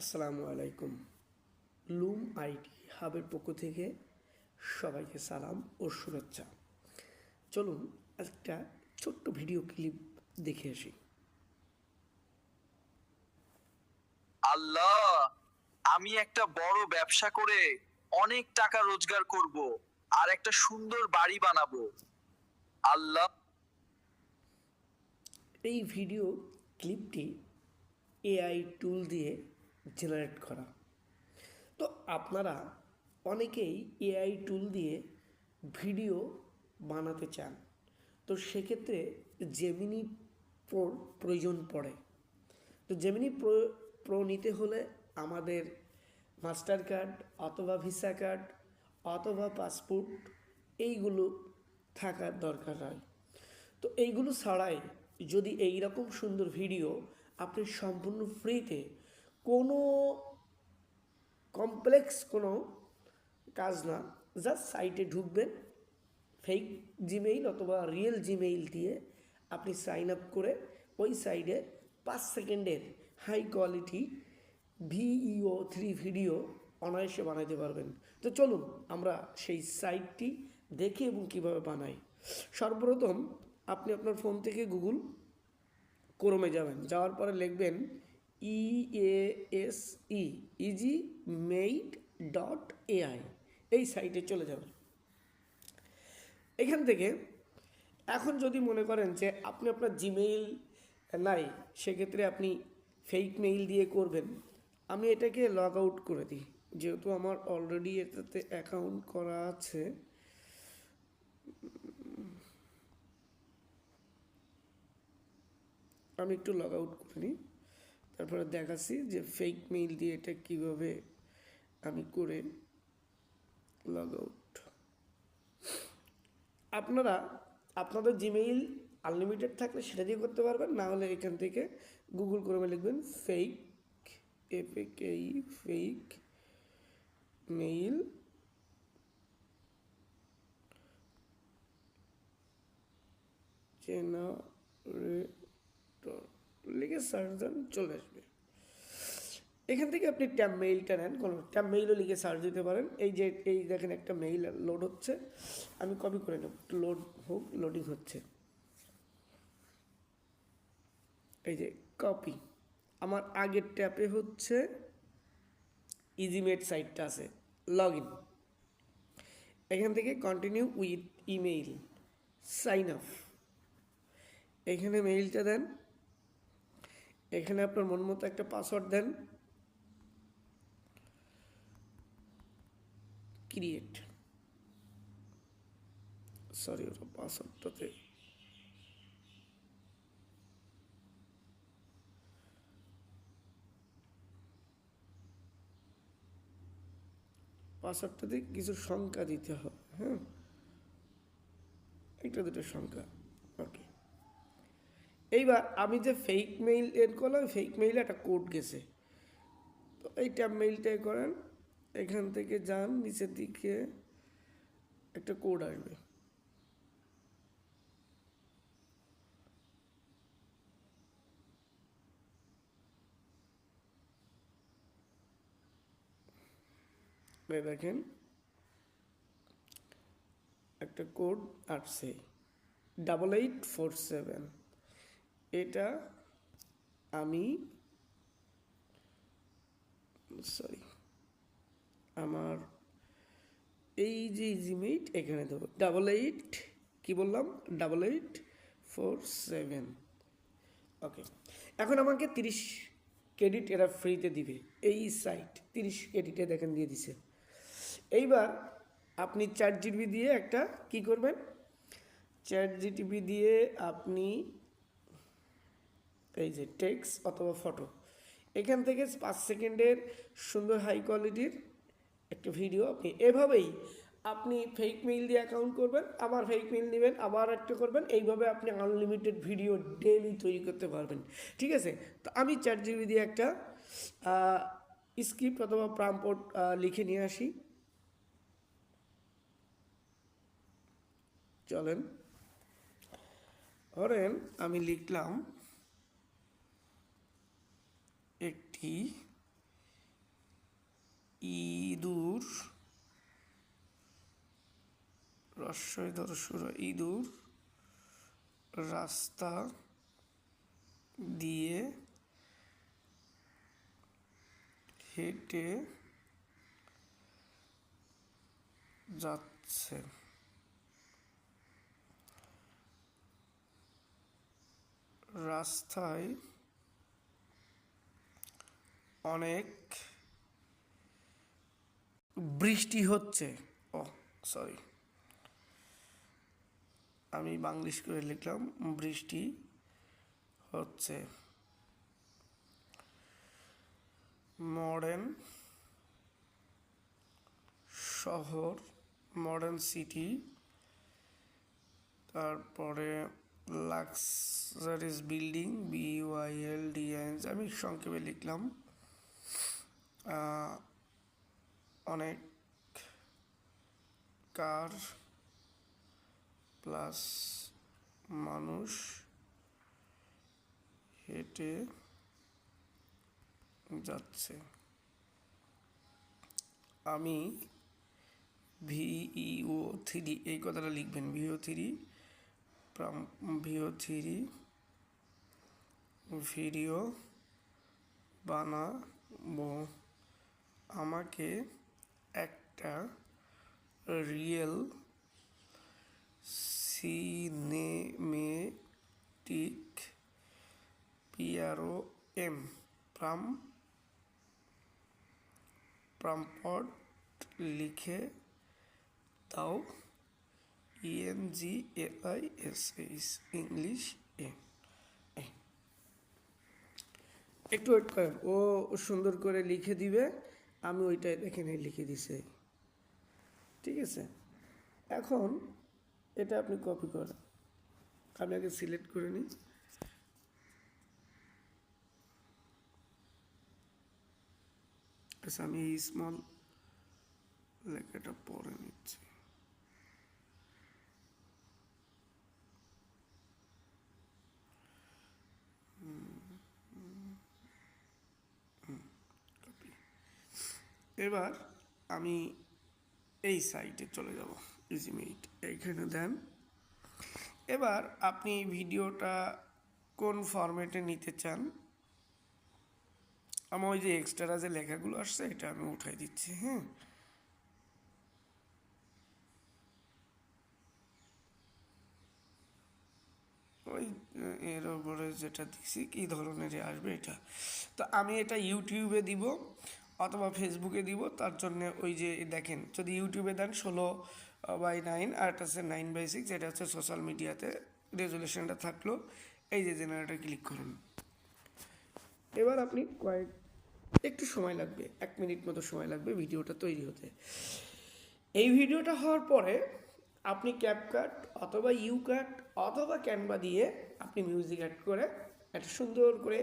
আসসালামু আলাইকুম। লুম আইটি হাবের পক্ষ থেকে সবাইকে সালাম ও শুভেচ্ছা। চলুন একটা ছোট্ট ভিডিও ক্লিপ দেখে আসি। আল্লাহ আমি একটা বড় ব্যবসা করে অনেক টাকা রোজগার করব আর একটা সুন্দর বাড়ি বানাবো। আল্লাহ। এই ভিডিও ক্লিপটি এআই টুল দিয়ে জেনারেট করা। তো আপনারা অনেকেই এআই টুল দিয়ে ভিডিও বানাতে চান। তো সেক্ষেত্রে জেমিনি প্রোর প্রয়োজন পড়ে। তো জেমিনি প্রো প্রো নিতে হলে আমাদের মাস্টার কার্ড অথবা ভিসা কার্ড অথবা পাসপোর্ট এইগুলো থাকার দরকার হয়। তো এইগুলো ছাড়াই যদি এই রকম সুন্দর ভিডিও আপনি সম্পূর্ণ ফ্রিতে কোনো কমপ্লেক্স কোনো কাজ না জাস্ট সাইটে ঢুকবেন ফেক জিমেইল অথবা রিয়েল জিমেইল দিয়ে আপনি সাইন আপ করে ওই সাইডে পাঁচ সেকেন্ডের high quality Veo three video অনায়াসে বানাইতে পারবেন। তো চলুন, আমরা সেই সাইটটি দেখি এবং কীভাবে বানাই। সর্বপ্রথম আপনি আপনার ফোন থেকে গুগল ক্রোমে যাবেন, যাওয়ার পরে লিখবেন E A S E easy made dot AI এই সাইটে চলে যাবেন এখান থেকে এখন যদি মনে করেন যে আপনি আপনার জিমেইল নাই, সেক্ষেত্রে আপনি ফেক মেইল দিয়ে করবেন। আমি এটাকে লগ আউট করে দিই, যেহেতু আমার অলরেডি এটাতে অ্যাকাউন্ট করা আছে। আমি একটু লগ আউট করে নিই। তারপরে দেখাচ্ছি যে ফেক মেইল দিয়ে এটা কীভাবে আমি করে লগ আউট আপনারা, আপনাদের জিমেইল আনলিমিটেড থাকলে সেটা দিয়ে করতে পারবেন, না হলে এখান থেকে গুগল করে লিখবেন fake F A K fake mail generator লিখে সার্চ দেন চলে আসবে। এখান থেকে আপনি ট্যাব মেইলটা নেন, কোনো ট্যাব মেইলও লিখে সার্চ দিতে পারেন। এই যে, এই দেখেন একটা মেইল লোড হচ্ছে। আমি কপি করে নেব। লোড হোক লোডিং হচ্ছে। এই যে কপি আমার আগের ট্যাপে হচ্ছে ইজিমেট সাইটটা আছে লগ ইন এখান থেকে continue with email sign up এখানে মেইলটা দেন। এখানে আপনার মন মতো একটা পাসওয়ার্ড দেন। ক্রিয়েট সরি ওটা পাসওয়ার্ডটাতে পাসওয়ার্ডটাতে কিছু সংখ্যা দিতে হবে হ্যাঁ? একটা দুটো সংখ্যা। এইবার আমি যে ফেক মেইল এর করলাম ফেক মেইলে একটা কোড গেছে। তো এই ট্যাব মেইলটাই করেন, এখান থেকে যান, নিচের দিকে একটা কোড আসবে। দেখেন, একটা কোড আসছে। ডাবল এইট ফোর সেভেন এটা আমি সরি আমার এই যে জিমেইট এখানে দেবো। ডাবল এইট কী বললাম? Double eight four seven okay এখন আমাকে তিরিশ ক্রেডিট এরা ফ্রিতে দিবে। এই সাইট তিরিশ ক্রেডিটে দেখেন দিয়ে দিছে। এইবার আপনি চার জিবি দিয়ে একটা কি করবেন? চার জিটিভি দিয়ে আপনি এই যে টেক্স অথবা ফটো এখান থেকে পাঁচ সেকেন্ডের সুন্দর হাই কোয়ালিটির একটা ভিডিও আপনি এভাবেই আপনি ফেক মেইল দিয়ে অ্যাকাউন্ট করবেন, আবার ফেক মেইল নেবেন, আবার একটা করবেন। এইভাবে আপনি আনলিমিটেড ভিডিও ডেলি তৈরি করতে পারবেন। ঠিক আছে? তো আমি চার জিবি দিয়ে একটা স্ক্রিপ্ট অথবা প্রাম্পট লিখে নিয়ে আসি। চলেন। ধরেন আমি লিখলাম লিখি ইঁদুর রস্যই দর্শর ইঁদুর রাস্তা দিয়ে হেঁটে যাচ্ছে। রাস্তায় অনেক বৃষ্টি হচ্ছে। ও সরি আমি বাংলিশ করে লিখলাম, বৃষ্টি হচ্ছে। মডার্ন শহর, মডার্ন সিটি, তারপরে লাক্সারিস বিল্ডিং বিওয়াইএল ডিএনস আমি সংক্ষেপে লিখলাম। অনেক কার প্লাস মানুষ হেঁটে যাচ্ছে। আমি ভিইও থ্রি, এই কথাটা লিখবেন Veo three Veo three, video বানাবো। আমাকে একটা real cinematic P R O M প্রাম, prompt লিখে দাও। E N G AI S H English এ একটু ওয়েট করেন, ও সুন্দর করে লিখে দিবে। আমি ওইটা এখানে লিখে দিছে। ঠিক আছে? এখন এটা আপনি কপি করেন। আমি আগে সিলেক্ট করে নিই। আচ্ছা আমি এই স্মল লেখাটা পরে নিচ্ছি। এবার আমি এই সাইটে চলে যাব ইজিমেইট এইখানে দেন। এবার আপনি ভিডিওটা কোন ফরম্যাটে নিতে চান, আমার ওই যে এক্সট্রা যে লেখাগুলো আসছে, এটা আমি উঠাই দিচ্ছি হ্যাঁ। ওই, এর উপরে যেটা দিছি কী ধরনের আসবে এটা। তো আমি এটা ইউটিউবে দিব। অথবা ফেসবুকে দিব, তার জন্য ওই যে দেখেন, যদি ইউটিউবে দেন ষোলো বাই নাইন আর একটা হচ্ছে নাইন বাই সিক্স এটা হচ্ছে সোশ্যাল মিডিয়াতে রেজুলেশনটা থাকল, এই যে জেনারেটর ক্লিক করুন। এবার আপনি কয়েক, একটু সময় লাগবে, এক মিনিট মতো সময় লাগবে ভিডিওটা তৈরি হতে। এই ভিডিওটা হওয়ার পরে আপনি ক্যাপকাট অথবা ইউকাট অথবা ক্যানভা দিয়ে আপনি মিউজিক অ্যাড করে একটা সুন্দর করে